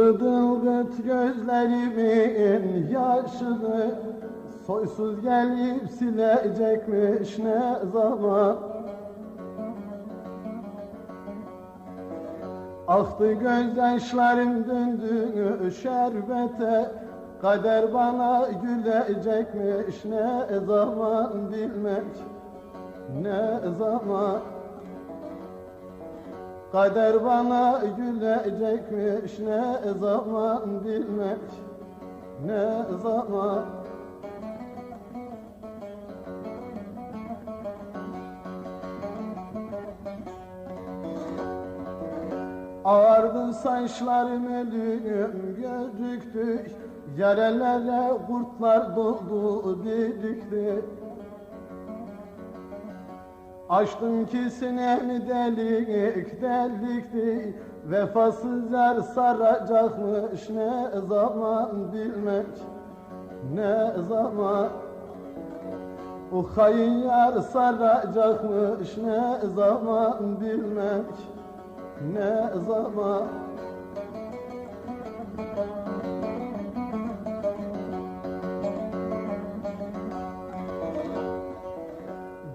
Ilgıt gözlerimin yaşını Soysuz gelip silecekmiş ne zaman? Aktı gözyaşlarım döndü şerbete Kader bana gülecekmiş ne zaman? Bilmek Ne zaman Kader bana gülecekmiş ne zaman bilmek Ne zaman? Ağardı saçlarım ölüm gözüktü. Yarelere kurtlar doldu didikti Açtım ki sinemi delik delikti. Vefasız yer saracakmış ne zaman bilmek Ne zaman. O hain yer saracakmış ne zaman bilmek Ne zaman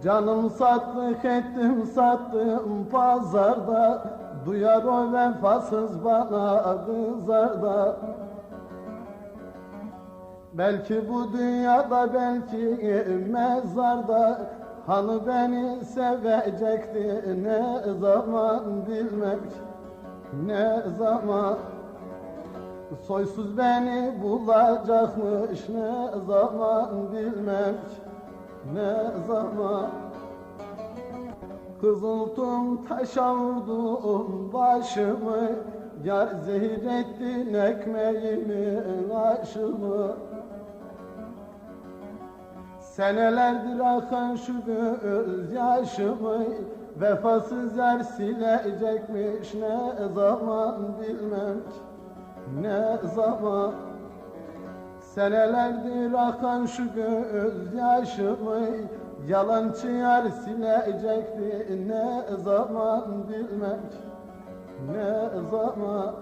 Canım sattık ettim sattım pazarda. Duyar o vefasız bana kızar da Belki bu dünyada belki mezarda. Hanı beni sevecekti ne zaman bilmek Ne zaman? Soysuz beni bulacakmış ne zaman bilmek ne zaman Kızıltım taşa vurdum başımı Yar zehir ettin ekmeğimi aşımı? Senelerdir akan şu gözyaşımı Vefasız yer silecekmiş ne zaman bilmek Ne zaman Senelerdir akan şu gözyaşımı Yalancı yar silecekti ne zaman bilmek Ne zaman